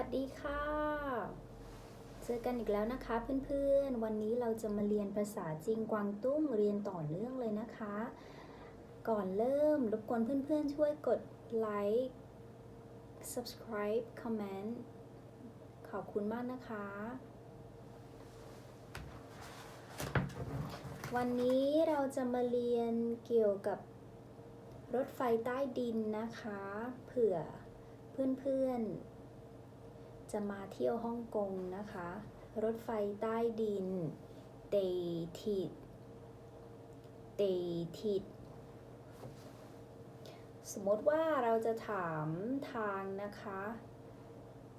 วัสดีค่ะ เจอกันอีกแล้วนะคะเพื่อนๆ วันนี้เราจะมาเรียนภาษาจีนกวางตุ้งเรียนต่อเนื่องเลยนะคะ ก่อนเริ่มรบกวนเพื่อนๆ ช่วยกดไลค์ subscribe comment ขอบคุณมากนะคะ วันนี้เราจะมาเรียนเกี่ยวกับรถไฟใต้ดินนะคะ เผื่อเพื่อนๆ จะมาเที่ยวฮ่องกงนะคะ รถไฟใต้ดิน เตทิด เตทิด สมมติว่าเราจะถามทางนะคะ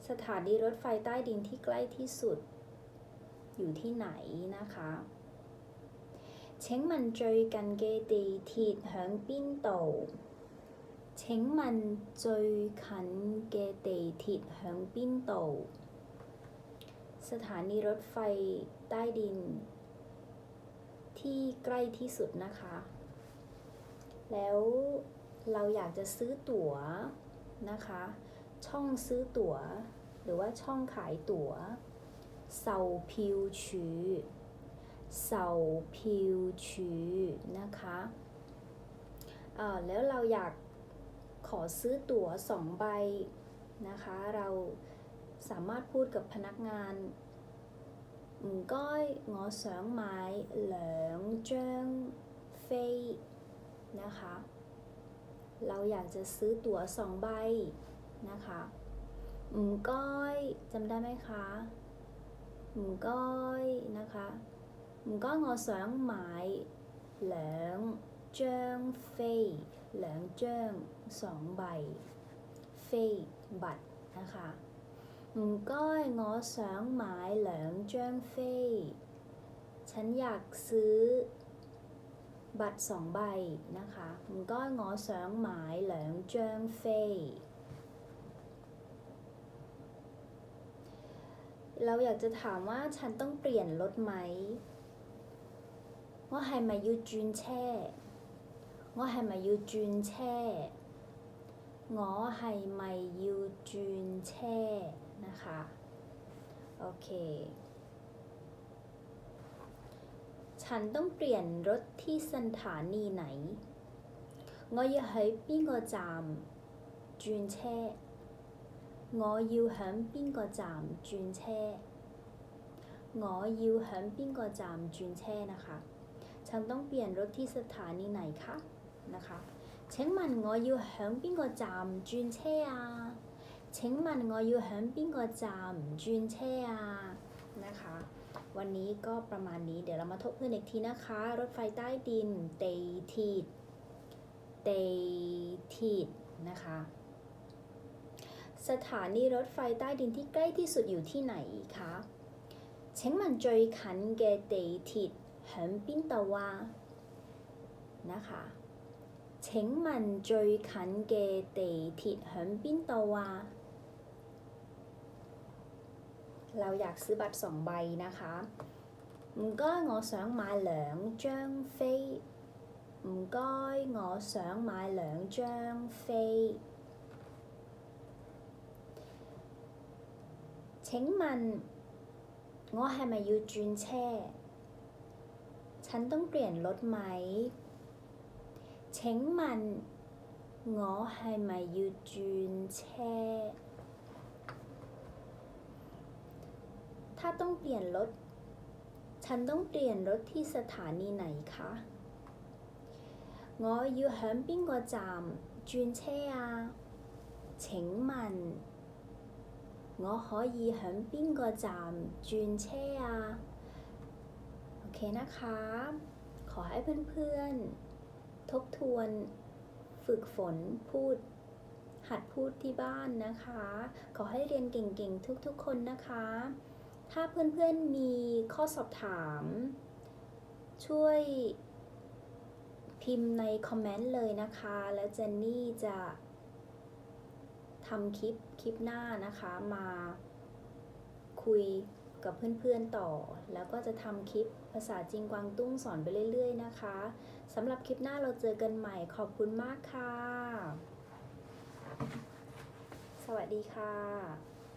สถานีรถไฟใต้ดินที่ใกล้ที่สุด อยู่ที่ไหนนะคะเชงมันเจอกันเกตีทิดเหิงปิ้นโต 请问最近嘅地铁响边度？สถานีรถไฟใต้ดิน ที่ใกล้ที่สุดนะคะ แล้วเราอยากจะซื้อตั๋วนะคะ ช่องซื้อตั๋ว หรือว่าช่องขายตั๋วเซาพิวชือ เสาพิวชือนะคะเอ่อแล้วเราอยาก ขอซื้อตั๋วสองใบนะคะ เราสามารถพูดกับพนักงานมก้อยงอเสียงไม้เหลืองเจิ้งเฟยนะคะ เราอยากจะซื้อตั๋วสองใบนะคะหมูก้อยจำได้ไหมคะหมูก้อยนะคะหมูก้อยงอเสียงไม้เหลือง จิ้งเฟยเหลงเจิงสองใบ เฟยบัตรนะคะก้อยงอสองหมายหลงเจิงเฟยฉันอยากซื้อบัตรสองใบนะคะก้อยงอสองหมายหลงเจิงเฟยเราอยากจะถามว่าฉันต้องเปลี่ยนรถไหมว่าไฮมายูจุนแช่ 我係咪要轉車？我係咪要轉車นะคะ โอเค ฉันต้องเปลี่ยนรถที่สถานีไหน 我要喺邊個站轉車？我要響邊個站轉車？我要響邊個站轉車นะคะฉันต้องเปลี่ยนรถที่สถานีไหนคะ นะคะ请问我要响边个站转车啊？请问我要响边个站转车啊？นะคะ วันนี้ก็ประมาณนี้เดี๋ยวเรามาทบทวนอีกทีนะคะ รถไฟใต้ดินเตทีดเตทีดนะคะ สถานีรถไฟใต้ดินที่ใกล้ที่สุดอยู่ที่ไหนคะ请问最近嘅地铁响边度啊？นะคะ 請問最近嘅地鐵響邊度啊？เราอยากซื้อบัตรสองใบนะคะ唔該，我想買兩張飛。唔該，我想買兩張飛。請問我係咪要轉車？ฉันต้องเปลี่ยนรถไหม 请问我系咪要转车？ถ้าต้องเปลี่ยนรถ ฉันต้องเปลี่ยนรถที่สถานีไหนคะ我要响边个站转车啊？请问我可以响边个站转车啊？โอเคนะคะ ขอให้เพื่อนๆ ท บทวนฝึกฝนพูด หัดพูดที่บ้านนะคะ ขอให้เรียนเก่งๆ ทุกๆ คนนะคะ ถ้าเพื่อนๆมีข้อสอบถาม ช่วยพิมพ์ในคอมเมนต์เลยนะคะ แล้วเจนนี่จะทำคลิปคลิปหน้านะคะมาคุย กับเพื่อนๆต่อ แล้วก็จะทำคลิปภาษาจีนกวางตุ้งสอนไปเรื่อย ๆ นะคะสำหรับคลิปหน้าเราเจอกันใหม่ขอบคุณมากค่ะ สวัสดีค่ะ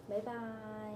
บ๊ายบาย